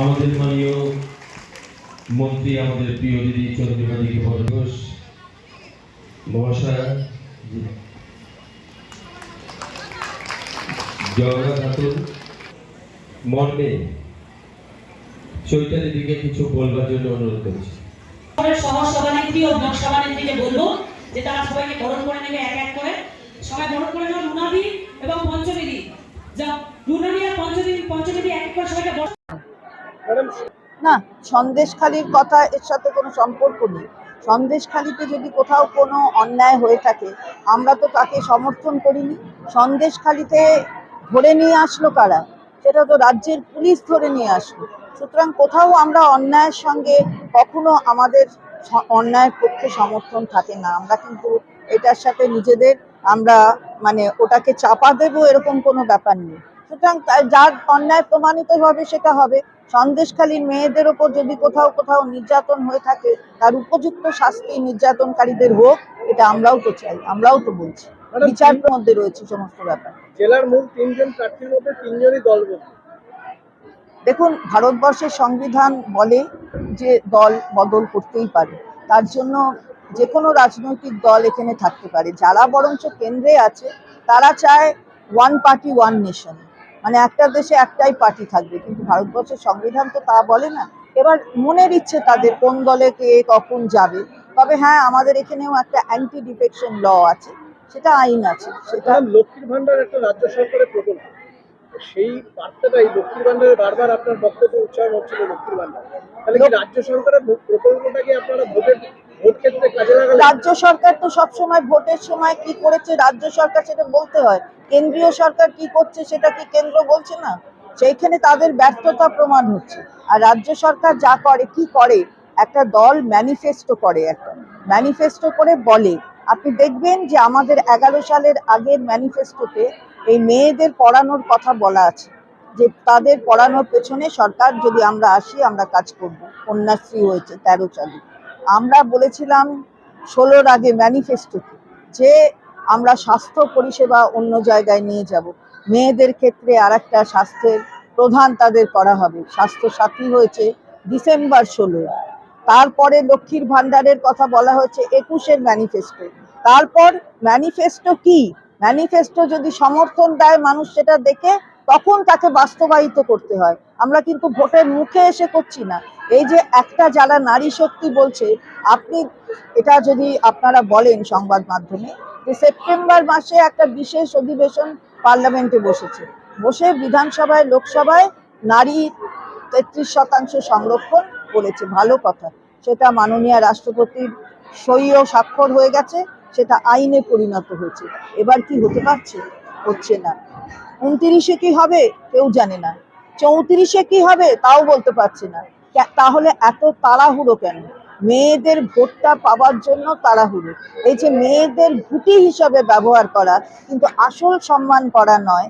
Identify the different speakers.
Speaker 1: আমাদের মাননীয় মন্ত্রী, আমাদের প্রিয় দিদি চন্দ্রিমা ঘোষ জগন্নাথ মর্মে চৈতালি দিকে কিছু বলবার জন্য অনুরোধ করছি।
Speaker 2: আমাদের সহ সভানেত্রী ও ব্লক বলব যে তারা সবাইকে বরণ করে নেবে এক এক করে। সবাই বরণ করে নেবে লুনাদি এবং পঞ্চমীদি। যা লুনাদি আর পঞ্চমী পঞ্চমীদি এক এক করে সবাইকে বরণ
Speaker 3: ম্যাডাম
Speaker 4: না, সন্দেশখালির কথা এর সাথে কোনো সম্পর্ক নেই। সন্দেশখালিতে যদি কোথাও কোনো অন্যায় হয়ে থাকে, আমরা তো তাকে সমর্থন করিনি। সন্দেশখালিতে ধরে নিয়ে আসলো কারা? সেটা তো রাজ্যের পুলিশ ধরে নিয়ে আসলো। সুতরাং কোথাও আমরা অন্যায়ের সঙ্গে কখনো আমাদের অন্যায়ের পক্ষে সমর্থন থাকে না। আমরা কিন্তু এটার সাথে নিজেদের, আমরা মানে ওটাকে চাপা দেবো এরকম কোনো ব্যাপার নেই। সুতরাং যার অন্যায় প্রমাণিত হবে সেটা হবে। সন্দেশখালীর মেয়েদের ওপর যদি কোথাও কোথাও নির্যাতন হয়ে থাকে তার উপযুক্ত শাস্তি নির্যাতনকারীদের হোক এটা আমরাও তো চাই আমরাও তো বলছি।
Speaker 3: ম্যাডাম,
Speaker 4: বিচার মধ্যে রয়েছে সমস্ত ব্যাপার।
Speaker 3: জেলার মূল তিনজন প্রার্থীর মধ্যে তিনজনই দলবদ্ধ।
Speaker 4: দেখুন ভারতবর্ষের সংবিধান বলে যে দল বদল করতেই পারে তার জন্য যে কোনো রাজনৈতিক দল এখানে থাকতে পারে যারা বরঞ্চ কেন্দ্রে আছে তারা চায় ওয়ান পার্টি ওয়ান নেশন মানে একটা দেশে একটাই পার্টি থাকবে কিন্তু ভারতবর্ষের সংবিধান তো তা বলে না। এবার মনের ইচ্ছে তাদের কোন দলে কে কখন যাবে। তবে হ্যাঁ আমাদের এখানেও একটা অ্যান্টি ডিফেকশন ল আছে সেটা আইন আছে সেটা
Speaker 3: লক্ষ্মীর ভান্ডার একটা রাজ্য সরকারের প্রকল্প। সেই বার্তাটাই লক্ষ্মীর ভান্ডারে বারবার আপনার বক্তব্য উচ্চারণ হচ্ছিল লক্ষ্মীর ভান্ডার। তাহলে কি রাজ্য সরকারের প্রকল্পটাকে আপনারা ভোটের
Speaker 4: রাজ্য সরকার তো সবসময় ভোটের সময় কি করেছে, রাজ্য সরকার সেটা বলতে হয়। কেন্দ্রীয় সরকার কি করছে, সেটা কি কেন্দ্র বলছে না? সেইখানে তাদের ব্যর্থতা প্রমাণ হচ্ছে। আর রাজ্য সরকার যা করে, কি করে, একটা দল ম্যানিফেস্টো করে একটা ম্যানিফেস্টো করে বলে, আপনি দেখবেন যে আমাদের এগারো সালের আগের ম্যানিফেস্টোতে এই মেয়েদের পড়ানোর কথা বলা আছে। যে তাদের পড়ানোর পেছনে সরকার, যদি আমরা আসি, আমরা কাজ করব। কন্যাশ্রী হয়েছে তেরো চালু আমরা বলেছিলাম ষোলোর আগে ম্যানিফেস্টোতে যে আমরা স্বাস্থ্য পরিষেবা অন্য জায়গায় নিয়ে যাব। মেয়েদের ক্ষেত্রে আর একটা স্বাস্থ্যের প্রধান তাদের করা হবে। স্বাস্থ্য সাথী হয়েছে ডিসেম্বর ষোলো। তারপরে লক্ষ্মীর ভান্ডারের কথা বলা হয়েছে একুশের ম্যানিফেস্টো তারপর ম্যানিফেস্টো কি? ম্যানিফেস্টো যদি সমর্থন দেয় মানুষ সেটা দেখে তখন তাকে বাস্তবায়িত করতে হয়। আমরা কিন্তু ভোটের মুখে এসে করছি না। এই যে একটা যারা নারী শক্তি বলছে, আপনি এটা যদি আপনারা বলেন সংবাদ মাধ্যমে, যে সেপ্টেম্বর মাসে একটা বিশেষ অধিবেশন পার্লামেন্টে বসেছে। বসে বিধানসভায়, লোকসভায় নারী তেত্রিশ শতাংশ সংরক্ষণ বলেছে। ভালো কথা। সেটা মাননীয় রাষ্ট্রপতির সই ও স্বাক্ষর হয়ে গেছে, সেটা আইনে পরিণত হয়েছে। এবার কি হতে পারছে? হচ্ছে না। উনতিরিশে কি হবে? কেউ জানে না। চৌত্রিশে কি হবে? তাও বলতে পারছি না। তাহলে এত তাড়াহুড়ো কেন? মেয়েদের ভোটটা পাওয়ার জন্য তাড়াহুড়ো। এই যে মেয়েদের ভুটি হিসাবে ব্যবহার করা, কিন্তু আসল সম্মান করা নয়